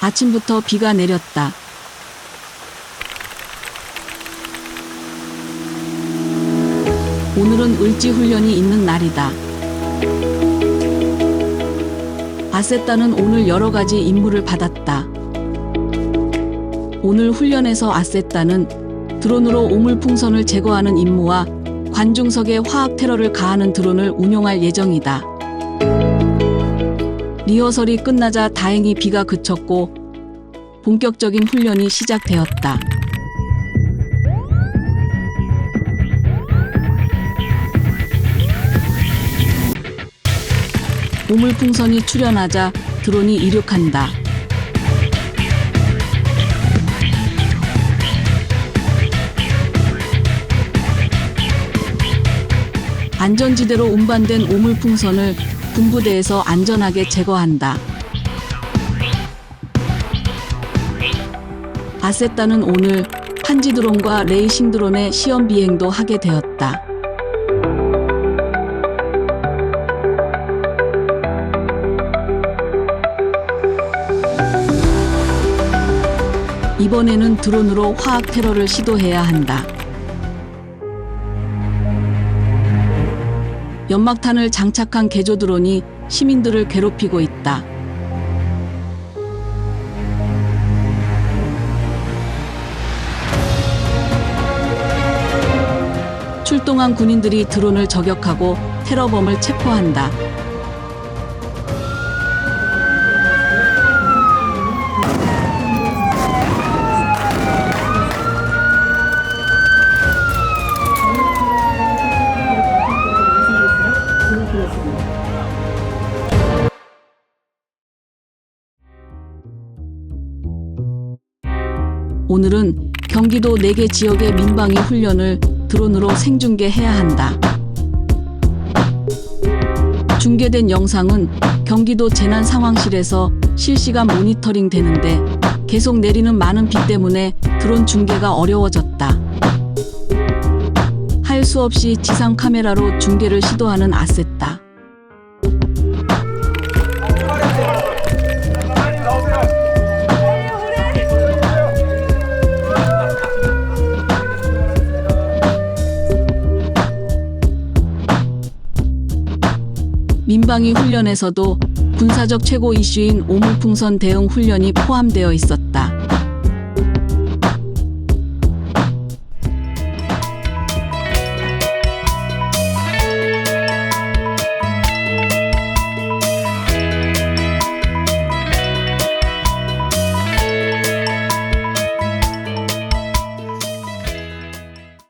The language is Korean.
아침부터 비가 내렸다. 오늘은 을지 훈련이 있는 날이다. 아세따는 오늘 여러 가지 임무를 받았다. 오늘 훈련에서 아세따는 드론으로 오물풍선을 제거하는 임무와 관중석에 화학 테러를 가하는 드론을 운용할 예정이다. 리허설이 끝나자 다행히 비가 그쳤고 본격적인 훈련이 시작되었다. 오물풍선이 출현하자 드론이 이륙한다. 안전지대로 운반된 오물풍선을 군부대에서 안전하게 제거한다. 아세따는 오늘 한지 드론과 레이싱 드론의 시험 비행도 하게 되었다. 이번에는 드론으로 화학 테러를 시도해야 한다. 연막탄을 장착한 개조 드론이 시민들을 괴롭히고 있다. 출동한 군인들이 드론을 저격하고 테러범을 체포한다. 오늘은 경기도 4개 지역의 민방위 훈련을 드론으로 생중계해야 한다. 중계된 영상은 경기도 재난 상황실에서 실시간 모니터링 되는데 계속 내리는 많은 비 때문에 드론 중계가 어려워졌다. 할 수 없이 지상 카메라로 중계를 시도하는 아세따. 민방위 훈련에서도 군사적 최고 이슈인 오물풍선 대응 훈련이 포함되어 있었다.